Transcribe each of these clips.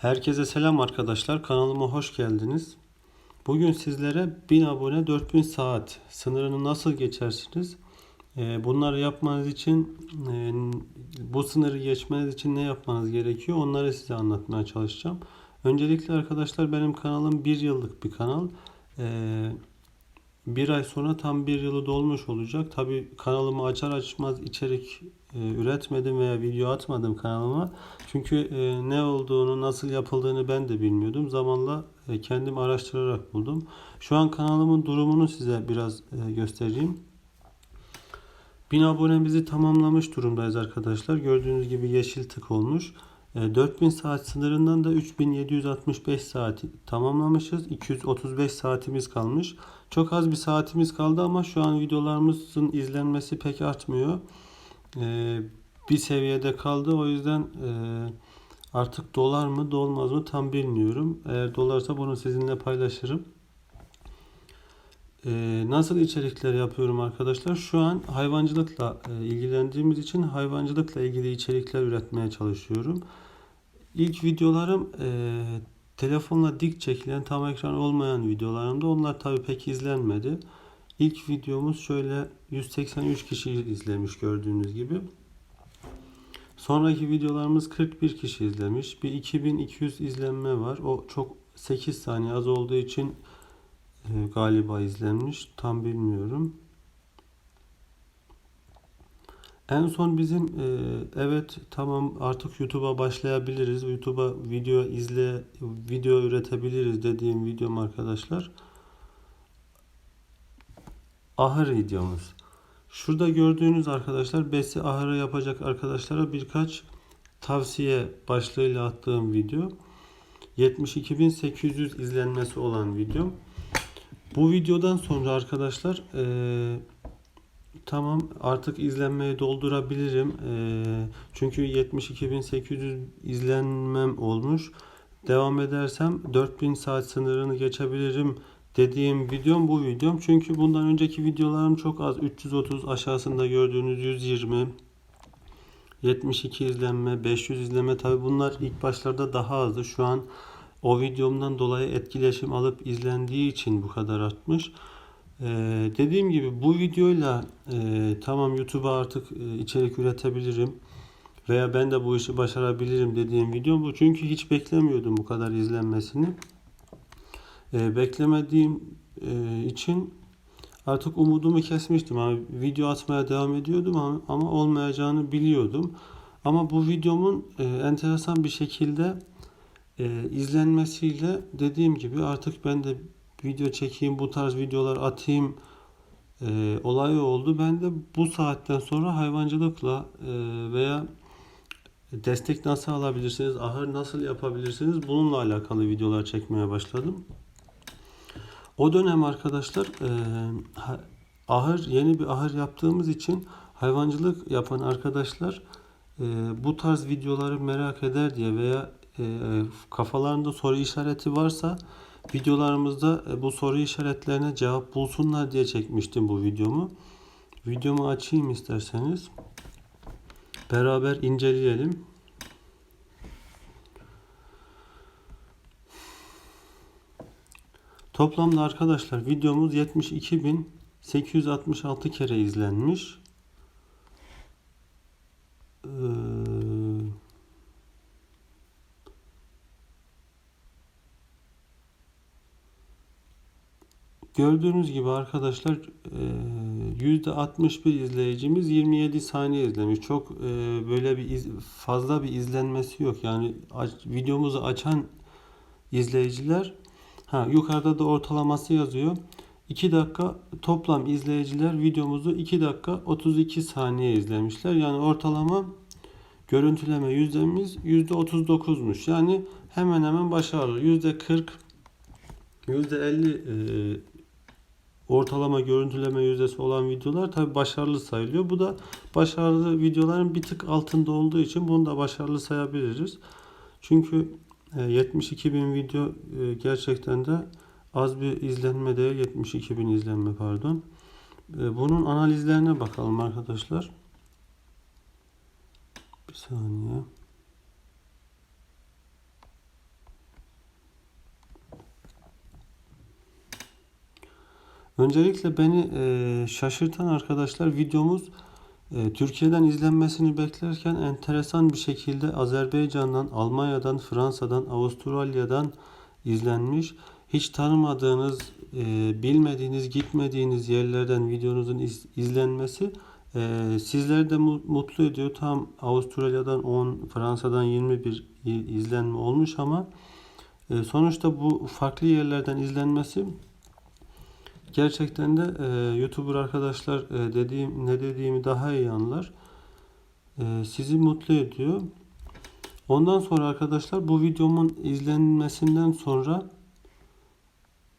Herkese selam arkadaşlar. Kanalıma hoş geldiniz. Bugün sizlere 1000 abone 4000 saat sınırını nasıl geçersiniz? Ee, Bunları yapmanız için e, bu sınırı geçmeniz için ne yapmanız gerekiyor? Onları size anlatmaya çalışacağım. Öncelikle arkadaşlar benim kanalım 1 yıllık bir kanal. Bir ay sonra tam bir yılı dolmuş olacak. Tabi kanalımı açar açmaz içerik e, üretmedim veya video atmadım kanalıma. Çünkü e, ne olduğunu, nasıl yapıldığını ben de bilmiyordum. Zamanla e, kendim araştırarak buldum. Şu an kanalımın durumunu size biraz e, göstereyim. 1000 abonemizi tamamlamış durumdayız arkadaşlar. Gördüğünüz gibi yeşil tık olmuş. E, 4000 saat sınırından da 3765 saati tamamlamışız. 235 saatimiz kalmış. Çok az bir saatimiz kaldı ama şu an videolarımızın izlenmesi pek artmıyor. E, bir seviyede kaldı. O yüzden e, artık dolar mı dolmaz mı tam bilmiyorum. Eğer dolarsa bunu sizinle paylaşırım. Ee, nasıl içerikler yapıyorum arkadaşlar? Şu an hayvancılıkla e, ilgilendiğimiz için hayvancılıkla ilgili içerikler üretmeye çalışıyorum. İlk videolarım e, telefonla dik çekilen tam ekran olmayan videolarımda onlar tabii pek izlenmedi. İlk videomuz şöyle 183 kişi izlemiş gördüğünüz gibi. Sonraki videolarımız 41 kişi izlemiş. Bir 2200 izlenme var. O çok 8 saniye az olduğu için e, galiba izlenmiş. Tam bilmiyorum. En son bizim e, evet tamam artık YouTube'a başlayabiliriz. YouTube'a video izle video üretebiliriz dediğim videom arkadaşlar. Ahır videomuz. Şurada gördüğünüz arkadaşlar besi ahırı yapacak arkadaşlara birkaç tavsiye başlığıyla attığım video. 72.800 izlenmesi olan video. Bu videodan sonra arkadaşlar eee, tamam artık izlenmeyi doldurabilirim. Eee, çünkü 72.800 izlenmem olmuş. Devam edersem 4000 saat sınırını geçebilirim dediğim videom bu videom. Çünkü bundan önceki videolarım çok az. 330 aşağısında gördüğünüz 120 72 izlenme, 500 izlenme tabi bunlar ilk başlarda daha azdı. Şu an o videomdan dolayı etkileşim alıp izlendiği için bu kadar artmış. Ee, dediğim gibi bu videoyla e, tamam YouTube'a artık e, içerik üretebilirim veya ben de bu işi başarabilirim dediğim video bu. Çünkü hiç beklemiyordum bu kadar izlenmesini. Ee, beklemediğim e, için artık umudumu kesmiştim. Abi, video atmaya devam ediyordum ama, ama olmayacağını biliyordum. Ama bu videomun e, enteresan bir şekilde e, izlenmesiyle dediğim gibi artık ben de video çekeyim, bu tarz videolar atayım e, olayı oldu. Ben de bu saatten sonra hayvancılıkla e, veya destek nasıl alabilirsiniz, ahır nasıl yapabilirsiniz bununla alakalı videolar çekmeye başladım. O dönem arkadaşlar e, ahır yeni bir ahır yaptığımız için hayvancılık yapan arkadaşlar e, bu tarz videoları merak eder diye veya e, kafalarında soru işareti varsa videolarımızda e, bu soru işaretlerine cevap bulsunlar diye çekmiştim bu videomu. Videomu açayım isterseniz. Beraber inceleyelim. Toplamda arkadaşlar videomuz 72.866 kere izlenmiş. Gördüğünüz gibi arkadaşlar e, %61 izleyicimiz 27 saniye izlemiş. Çok e, böyle bir iz- fazla bir izlenmesi yok. Yani aç- videomuzu açan izleyiciler ha yukarıda da ortalaması yazıyor. 2 dakika toplam izleyiciler videomuzu 2 dakika 32 saniye izlemişler. Yani ortalama görüntüleme yüzdemiz %39'muş. Yani hemen hemen başarılı. %40 %50 e, ortalama görüntüleme yüzdesi olan videolar tabi başarılı sayılıyor. Bu da başarılı videoların bir tık altında olduğu için bunu da başarılı sayabiliriz. Çünkü e, 72 bin video e, gerçekten de az bir izlenme değil. 72 bin izlenme pardon. E, Bunun analizlerine bakalım arkadaşlar. Bir saniye. Öncelikle beni e, şaşırtan arkadaşlar videomuz e, Türkiye'den izlenmesini beklerken enteresan bir şekilde Azerbaycan'dan, Almanya'dan, Fransa'dan, Avustralya'dan izlenmiş. Hiç tanımadığınız, e, bilmediğiniz, gitmediğiniz yerlerden videonuzun iz- izlenmesi e, sizleri de mu- mutlu ediyor. Tam Avustralya'dan 10, Fransa'dan 21 i- izlenme olmuş ama e, sonuçta bu farklı yerlerden izlenmesi gerçekten de e, YouTuber arkadaşlar e, dediğim ne dediğimi daha iyi anlar. E, sizi mutlu ediyor. Ondan sonra arkadaşlar bu videomun izlenmesinden sonra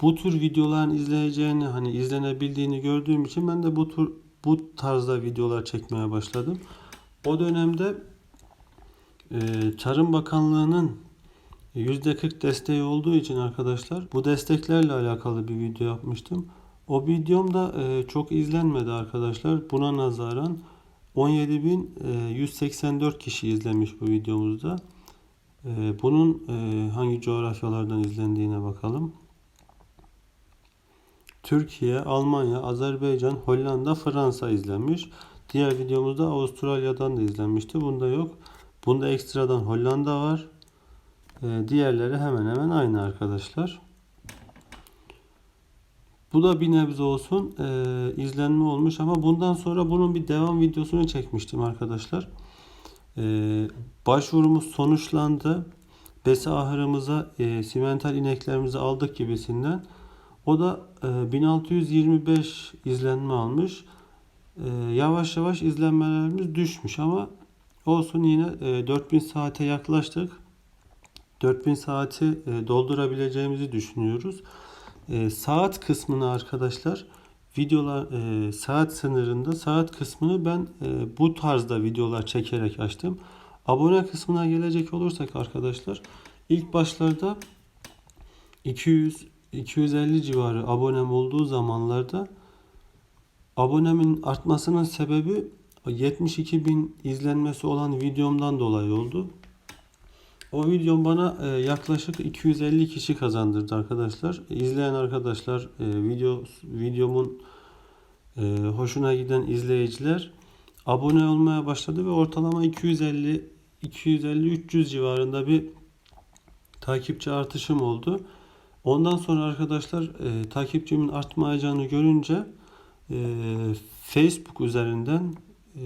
bu tür videoların izleyeceğini hani izlenebildiğini gördüğüm için ben de bu tür bu tarzda videolar çekmeye başladım. O dönemde e, Tarım Bakanlığı'nın %40 desteği olduğu için arkadaşlar bu desteklerle alakalı bir video yapmıştım. O videom da e, çok izlenmedi arkadaşlar. Buna nazaran 17.184 kişi izlemiş bu videomuzda. E, bunun e, hangi coğrafyalardan izlendiğine bakalım. Türkiye, Almanya, Azerbaycan, Hollanda, Fransa izlenmiş. Diğer videomuzda Avustralya'dan da izlenmişti. Bunda yok. Bunda ekstradan Hollanda var. Ee, diğerleri hemen hemen aynı arkadaşlar. Bu da bir nebze olsun e, izlenme olmuş ama bundan sonra bunun bir devam videosunu çekmiştim arkadaşlar. E, başvurumuz sonuçlandı. Besi ahırımıza e, simental ineklerimizi aldık gibisinden. O da e, 1625 izlenme almış. E, yavaş yavaş izlenmelerimiz düşmüş ama olsun yine e, 4000 saate yaklaştık. 4000 saati e, doldurabileceğimizi düşünüyoruz. E, saat kısmını arkadaşlar videolar e, saat sınırında saat kısmını ben bu tarzda videolar çekerek açtım. Abone kısmına gelecek olursak arkadaşlar ilk başlarda 200 250 civarı abonem olduğu zamanlarda abonemin artmasının sebebi 72 bin izlenmesi olan videomdan dolayı oldu. O videom bana e, yaklaşık 250 kişi kazandırdı arkadaşlar. İzleyen arkadaşlar, e, video videomun e, hoşuna giden izleyiciler abone olmaya başladı ve ortalama 250 250 300 civarında bir takipçi artışım oldu. Ondan sonra arkadaşlar e, takipçimin artmayacağını görünce e, Facebook üzerinden e,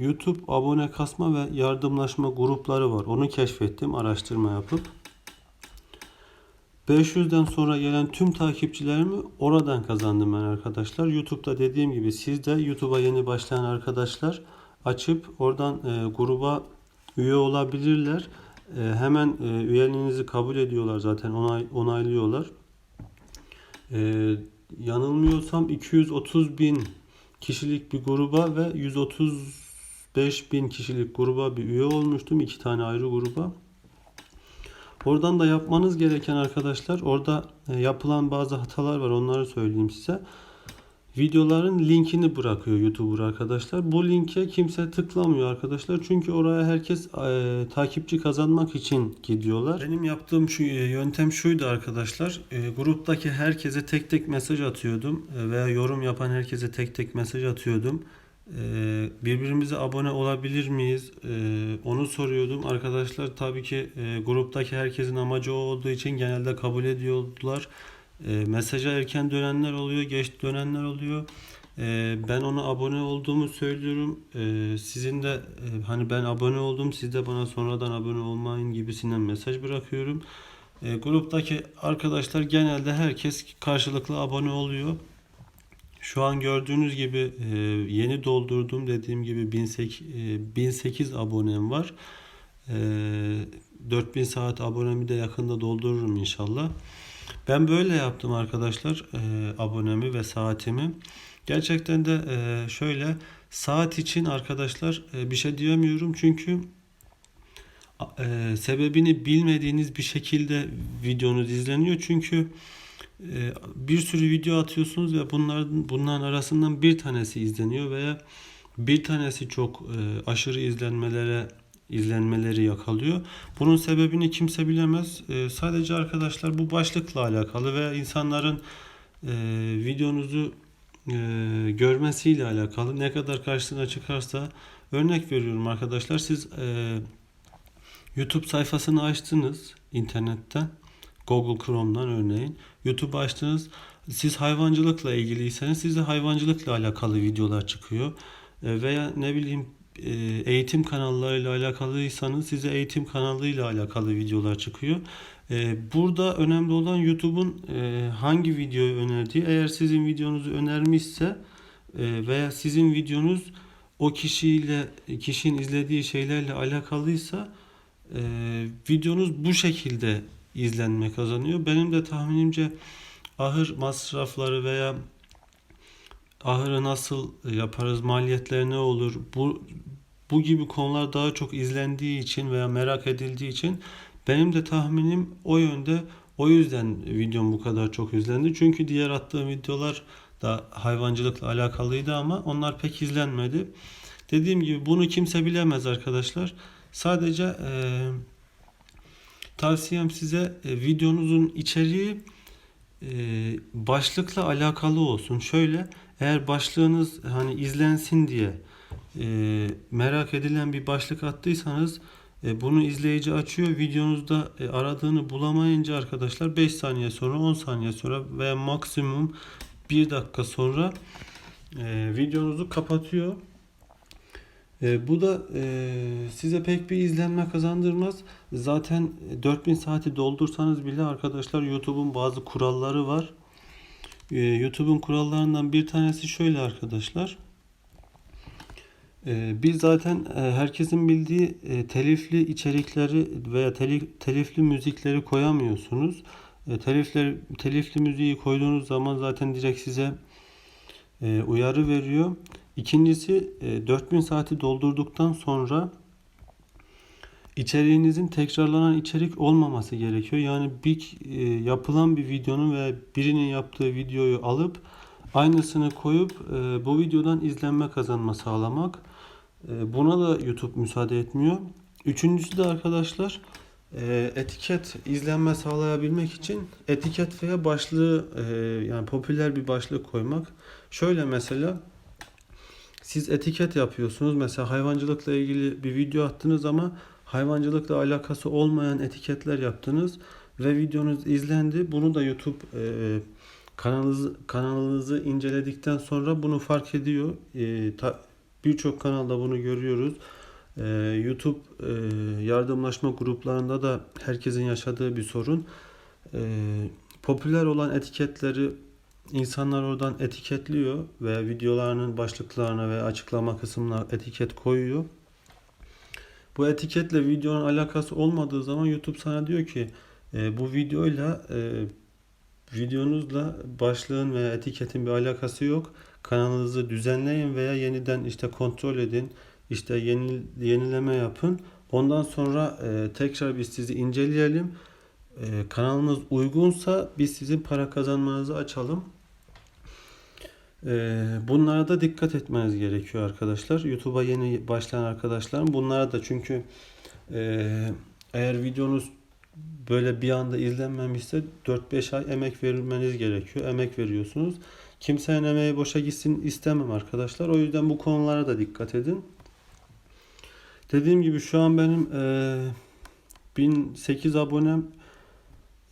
YouTube abone kasma ve yardımlaşma grupları var. Onu keşfettim araştırma yapıp. 500'den sonra gelen tüm takipçilerimi oradan kazandım ben arkadaşlar. YouTube'da dediğim gibi siz de YouTube'a yeni başlayan arkadaşlar açıp oradan e, gruba üye olabilirler. E, hemen e, üyeliğinizi kabul ediyorlar zaten onay, onaylıyorlar. E, yanılmıyorsam 230 bin kişilik bir gruba ve 130 5000 kişilik gruba bir üye olmuştum. iki tane ayrı gruba. Oradan da yapmanız gereken arkadaşlar orada e, yapılan bazı hatalar var onları söyleyeyim size. Videoların linkini bırakıyor YouTuber arkadaşlar. Bu linke kimse tıklamıyor arkadaşlar. Çünkü oraya herkes e, takipçi kazanmak için gidiyorlar. Benim yaptığım şu e, yöntem şuydu arkadaşlar. E, gruptaki herkese tek tek mesaj atıyordum. E, veya yorum yapan herkese tek tek mesaj atıyordum. E, birbirimize abone olabilir miyiz? E, onu soruyordum. Arkadaşlar tabii ki e, gruptaki herkesin amacı o olduğu için genelde kabul ediyordular. E, mesaja erken dönenler oluyor, geç dönenler oluyor. Ben ona abone olduğumu söylüyorum. Sizin de e, hani ben abone oldum, siz de bana sonradan abone olmayın gibisinden mesaj bırakıyorum. Gruptaki arkadaşlar genelde herkes karşılıklı abone oluyor. Şu an gördüğünüz gibi e, yeni doldurdum dediğim gibi 1008, e, 1008 abonem var. E, 4000 saat abonemi de yakında doldururum inşallah. Ben böyle yaptım arkadaşlar e, abonemi ve saatimi. Gerçekten de e, şöyle saat için arkadaşlar e, bir şey diyemiyorum çünkü e, sebebini bilmediğiniz bir şekilde videonuz izleniyor. Çünkü e, bir sürü video atıyorsunuz ve bunların bunların arasından bir tanesi izleniyor veya bir tanesi çok e, aşırı izlenmelere izlenmeleri yakalıyor. Bunun sebebini kimse bilemez. E, sadece arkadaşlar bu başlıkla alakalı ve insanların e, videonuzu e, görmesiyle alakalı ne kadar karşısına çıkarsa örnek veriyorum arkadaşlar siz YouTube sayfasını açtınız internetten Google Chrome'dan örneğin YouTube açtınız siz hayvancılıkla ilgiliyseniz size hayvancılıkla alakalı videolar çıkıyor E, veya ne bileyim e, eğitim kanallarıyla alakalıysanız size eğitim kanalıyla alakalı videolar çıkıyor. E, Burada önemli olan YouTube'un hangi videoyu önerdiği. Eğer sizin videonuzu önermişse veya sizin videonuz o kişiyle kişinin izlediği şeylerle alakalıysa videonuz bu şekilde izlenme kazanıyor. Benim de tahminimce ahır masrafları veya ahırı nasıl yaparız, maliyetler ne olur? Bu bu gibi konular daha çok izlendiği için veya merak edildiği için benim de tahminim o yönde. O yüzden videom bu kadar çok izlendi. Çünkü diğer attığım videolar da hayvancılıkla alakalıydı ama onlar pek izlenmedi. Dediğim gibi bunu kimse bilemez arkadaşlar. Sadece eee tavsiyem size e, videonuzun içeriği e, başlıkla alakalı olsun. Şöyle eğer başlığınız hani izlensin diye e, merak edilen bir başlık attıysanız e, bunu izleyici açıyor. Videonuzda e, aradığını bulamayınca arkadaşlar 5 saniye sonra 10 saniye sonra veya maksimum 1 dakika sonra e, videonuzu kapatıyor. E, bu da e, size pek bir izlenme kazandırmaz. Zaten 4000 saati doldursanız bile arkadaşlar YouTube'un bazı kuralları var. E, YouTube'un kurallarından bir tanesi şöyle arkadaşlar. E, biz zaten e, herkesin bildiği e, telifli içerikleri veya telif, telifli müzikleri koyamıyorsunuz. E, telifler, telifli müziği koyduğunuz zaman zaten direkt size e, uyarı veriyor. İkincisi e, 4000 saati doldurduktan sonra içeriğinizin tekrarlanan içerik olmaması gerekiyor. Yani bir e, yapılan bir videonun veya birinin yaptığı videoyu alıp aynısını koyup e, bu videodan izlenme kazanma sağlamak. E, buna da YouTube müsaade etmiyor. Üçüncüsü de arkadaşlar e, etiket izlenme sağlayabilmek için etiket veya başlığı e, yani popüler bir başlık koymak. Şöyle mesela siz etiket yapıyorsunuz. Mesela hayvancılıkla ilgili bir video attınız ama hayvancılıkla alakası olmayan etiketler yaptınız ve videonuz izlendi. Bunu da YouTube e, kanalınızı, kanalınızı inceledikten sonra bunu fark ediyor. E, Birçok kanalda bunu görüyoruz. E, YouTube e, yardımlaşma gruplarında da herkesin yaşadığı bir sorun. E, popüler olan etiketleri insanlar oradan etiketliyor ve videolarının başlıklarına ve açıklama kısmına etiket koyuyor. Bu etiketle videonun alakası olmadığı zaman YouTube sana diyor ki e, bu videoyla e, videonuzla başlığın veya etiketin bir alakası yok. Kanalınızı düzenleyin veya yeniden işte kontrol edin. İşte yeni, yenileme yapın. Ondan sonra e, tekrar biz sizi inceleyelim. E, kanalınız uygunsa biz sizin para kazanmanızı açalım. E, bunlara da dikkat etmeniz gerekiyor arkadaşlar. YouTube'a yeni başlayan arkadaşlarım bunlara da çünkü e, eğer videonuz böyle bir anda izlenmemişse 4-5 ay emek vermeniz gerekiyor. Emek veriyorsunuz. Kimsenin emeği boşa gitsin istemem arkadaşlar. O yüzden bu konulara da dikkat edin. Dediğim gibi şu an benim e, 1008 abonem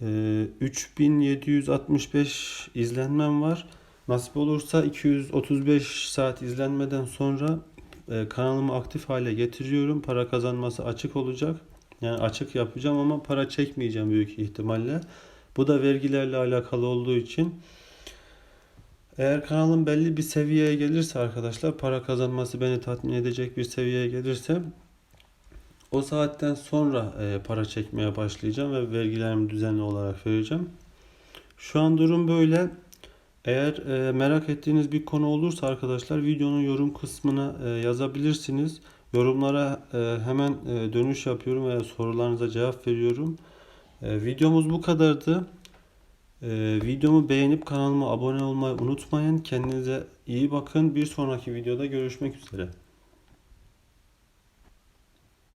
e, 3765 izlenmem var. Nasip olursa 235 saat izlenmeden sonra e, kanalımı aktif hale getiriyorum. Para kazanması açık olacak. Yani açık yapacağım ama para çekmeyeceğim büyük ihtimalle. Bu da vergilerle alakalı olduğu için. Eğer kanalım belli bir seviyeye gelirse arkadaşlar para kazanması beni tatmin edecek bir seviyeye gelirse o saatten sonra e, para çekmeye başlayacağım ve vergilerimi düzenli olarak vereceğim. Şu an durum böyle. Eğer e, merak ettiğiniz bir konu olursa arkadaşlar videonun yorum kısmına e, yazabilirsiniz. Yorumlara e, hemen e, dönüş yapıyorum ve sorularınıza cevap veriyorum. E, videomuz bu kadardı. E, videomu beğenip kanalıma abone olmayı unutmayın. Kendinize iyi bakın. Bir sonraki videoda görüşmek üzere.